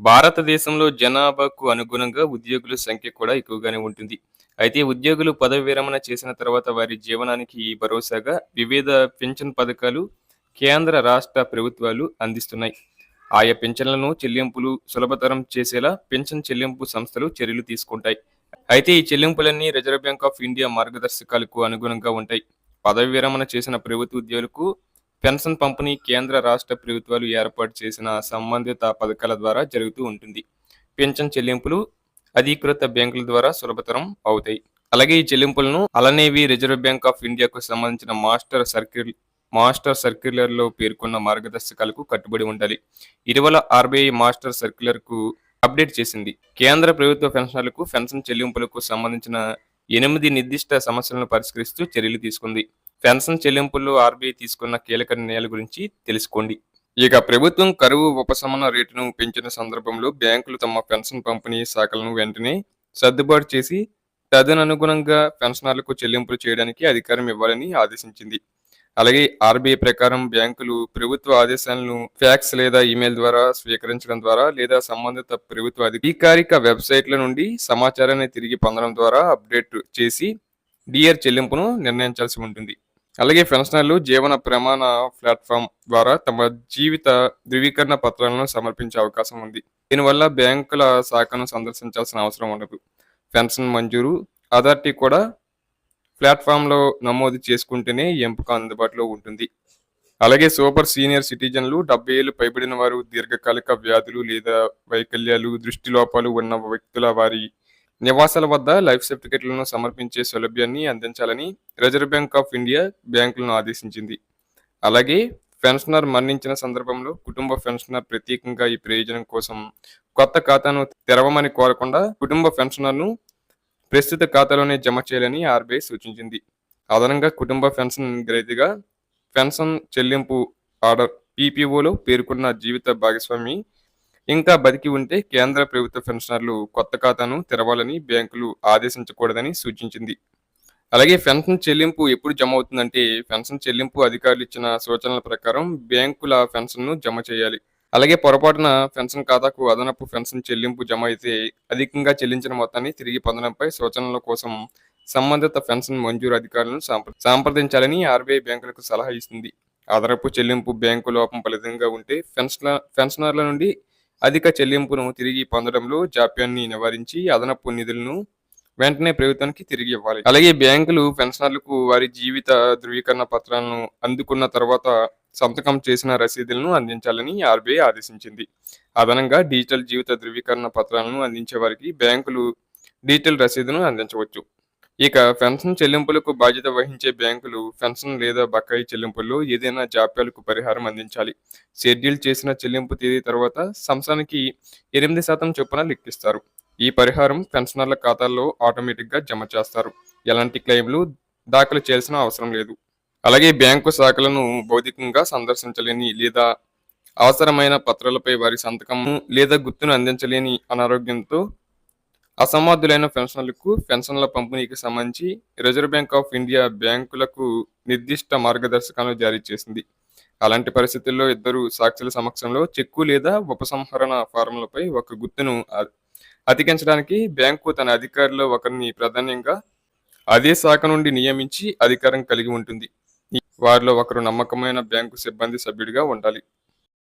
భారతదేశంలో జనాభాకు అనుగుణంగా ఉద్యోగుల సంఖ్య కూడా ఎక్కువగానే ఉంటుంది. అయితే ఉద్యోగులు పదవి విరమణ చేసిన తర్వాత వారి జీవనానికి భరోసాగా వివిధ పెన్షన్ పథకాలు కేంద్ర, రాష్ట్ర ప్రభుత్వాలు అందిస్తున్నాయి. ఆయా పెన్షన్లను చెల్లింపులు సులభతరం చేసేలా పెన్షన్ చెల్లింపు సంస్థలు చర్యలు తీసుకుంటాయి. అయితే ఈ చెల్లింపులన్నీ రిజర్వ్ బ్యాంక్ ఆఫ్ ఇండియా మార్గదర్శకాలకు అనుగుణంగా ఉంటాయి. పదవి విరమణ చేసిన ప్రభుత్వ ఉద్యోగులకు పెన్షన్ పంపిణీ కేంద్ర, రాష్ట్ర ప్రభుత్వాలు ఏర్పాటు చేసిన సంబంధిత పథకాల ద్వారా జరుగుతూ ఉంటుంది. పెన్షన్ చెల్లింపులు అధీకృత బ్యాంకుల ద్వారా సులభతరం అవుతాయి. అలాగే ఈ చెల్లింపులను అలనేవి రిజర్వ్ బ్యాంక్ ఆఫ్ ఇండియాకు సంబంధించిన మాస్టర్ సర్క్యుల్ మాస్టర్ సర్క్యులర్లో పేర్కొన్న మార్గదర్శకాలకు కట్టుబడి ఉండాలి. ఇటీవల ఆర్బీఐ మాస్టర్ సర్క్యులర్కు అప్డేట్ చేసింది. కేంద్ర ప్రభుత్వ పెన్షనర్లకు పెన్షన్ చెల్లింపులకు సంబంధించిన ఎనిమిది నిర్దిష్ట సమస్యలను పరిష్కరిస్తూ చర్యలు తీసుకుంది. పెన్షన్ చెల్లింపుల్లో ఆర్బీఐ తీసుకున్న కీలక నిర్ణయాల గురించి తెలుసుకోండి. ఇక ప్రభుత్వం కరువు ఉపశమన రేటును పెంచిన సందర్భంలో బ్యాంకులు తమ పెన్షన్ పంపిణీ శాఖలను వెంటనే సర్దుబాటు చేసి తదనుగుణంగా పెన్షనర్లకు చెల్లింపులు చేయడానికి అధికారం ఇవ్వాలని ఆదేశించింది. అలాగే ఆర్బీఐ ప్రకారం బ్యాంకులు ప్రభుత్వ ఆదేశాలను ఫ్యాక్స్ లేదా ఇమెయిల్ ద్వారా స్వీకరించడం ద్వారా లేదా సంబంధిత ప్రభుత్వ అధికారిక వెబ్సైట్ల నుండి సమాచారాన్ని తిరిగి పొందడం ద్వారా అప్డేట్ చేసి డిఆర్ చెల్లింపును నిర్ణయించాల్సి ఉంటుంది. అలాగే పెన్షనర్లు జీవన ప్రమాణ ప్లాట్ఫామ్ ద్వారా తమ జీవిత ధృవీకరణ పత్రాలను సమర్పించే అవకాశం ఉంది. దీనివల్ల బ్యాంకుల శాఖను సందర్శించాల్సిన అవసరం ఉండదు. పెన్షన్ మంజూరు అథారిటీ కూడా ప్లాట్ఫామ్లో నమోదు చేసుకుంటేనే ఎంపిక అందుబాటులో ఉంటుంది. అలాగే సూపర్ సీనియర్ సిటిజన్లు, డెబ్బై ఏళ్ళు పైబడిన వారు, దీర్ఘకాలిక వ్యాధులు లేదా వైకల్యాలు, దృష్టి లోపాలు ఉన్న వ్యక్తుల వారి నివాసాల వద్ద లైఫ్ సర్టిఫికెట్లను సమర్పించే సౌలభ్యాన్ని అందించాలని రిజర్వ్ బ్యాంక్ ఆఫ్ ఇండియా బ్యాంకులను ఆదేశించింది. అలాగే పెన్షనర్ మరణించిన సందర్భంలో కుటుంబ పెన్షనర్ ప్రత్యేకంగా ఈ ప్రయోజనం కోసం కొత్త ఖాతాను తెరవమని కోరకుండా కుటుంబ పెన్షనర్ను ప్రస్తుత ఖాతాలోనే జమ చేయాలని ఆర్బీఐ సూచించింది. అదనంగా కుటుంబ పెన్షన్ గ్రహీతగా పెన్షన్ చెల్లింపు ఆర్డర్ పీపీఓలో పేర్కొన్న జీవిత భాగస్వామి ఇంకా బతికి ఉంటే కేంద్ర ప్రభుత్వ పెన్షనర్లు కొత్త ఖాతాను తెరవాలని బ్యాంకులు ఆదేశించకూడదని సూచించింది. అలాగే పెన్షన్ చెల్లింపు ఎప్పుడు జమ అవుతుందంటే పెన్షన్ చెల్లింపు అధికారులు ఇచ్చిన సూచనల ప్రకారం బ్యాంకుల పెన్షన్ను జమ చేయాలి. అలాగే పొరపాటున పెన్షన్ ఖాతాకు అదనపు పెన్షన్ చెల్లింపు జమ అయితే అధికంగా చెల్లించిన మొత్తాన్ని తిరిగి పొందడంపై సూచనల కోసం సంబంధిత పెన్షన్ మంజూరు అధికారులను సంప్రదించాలని ఆర్బీఐ బ్యాంకులకు సలహా ఇస్తుంది. అదనపు చెల్లింపు బ్యాంకు లోపం ఫలితంగా ఉంటే పెన్షన్ పెన్షనర్ల నుండి అధిక చెల్లింపును తిరిగి పొందడంలో జాప్యాన్ని నివారించి అదనపు నిధులను వెంటనే ప్రభుత్వానికి తిరిగి ఇవ్వాలి. అలాగే బ్యాంకులు పెన్షనర్లకు వారి జీవిత ధృవీకరణ పత్రాలను అందుకున్న తర్వాత సంతకం చేసిన రసీదులను అందించాలని ఆర్బీఐ ఆదేశించింది. అదనంగా డిజిటల్ జీవిత ధృవీకరణ పత్రాలను అందించే వారికి బ్యాంకులు డిజిటల్ రసీదును అందించవచ్చు. ఇక పెన్షన్ చెల్లింపులకు బాధ్యత వహించే బ్యాంకులు పెన్షన్ లేదా బకాయి చెల్లింపుల్లో ఏదైనా జాప్యాలకు పరిహారం అందించాలి. షెడ్యూల్ చేసిన చెల్లింపు తేదీ తర్వాత సంవత్సరానికి ఎనిమిది శాతం చొప్పున లెక్కిస్తారు. ఈ పరిహారం పెన్షనర్ల ఖాతాల్లో ఆటోమేటిక్గా జమ చేస్తారు. ఎలాంటి క్లెయిమ్లు దాఖలు చేయాల్సిన అవసరం లేదు. అలాగే బ్యాంకు శాఖలను భౌతికంగా సందర్శించలేని లేదా అవసరమైన పత్రాలపై వారి సంతకం లేదా గుర్తును అందించలేని అనారోగ్యంతో అసమర్థులైన పెన్షనర్లకు పెన్షన్ల పంపిణీకి సంబంధించి రిజర్వ్ బ్యాంక్ ఆఫ్ ఇండియా బ్యాంకులకు నిర్దిష్ట మార్గదర్శకాలను జారీ చేసింది. అలాంటి పరిస్థితుల్లో ఇద్దరు సాక్షుల సమక్షంలో చెక్కు లేదా ఉపసంహరణ ఫారంలపై ఒక గుర్తును అతికించడానికి బ్యాంకు తన అధికారిలో ఒకరిని ప్రాధాన్యంగా అదే శాఖ నుండి నియమించి అధికారం కలిగి ఉంటుంది. వారిలో ఒకరు నమ్మకమైన బ్యాంకు సిబ్బంది సభ్యుడిగా ఉండాలి.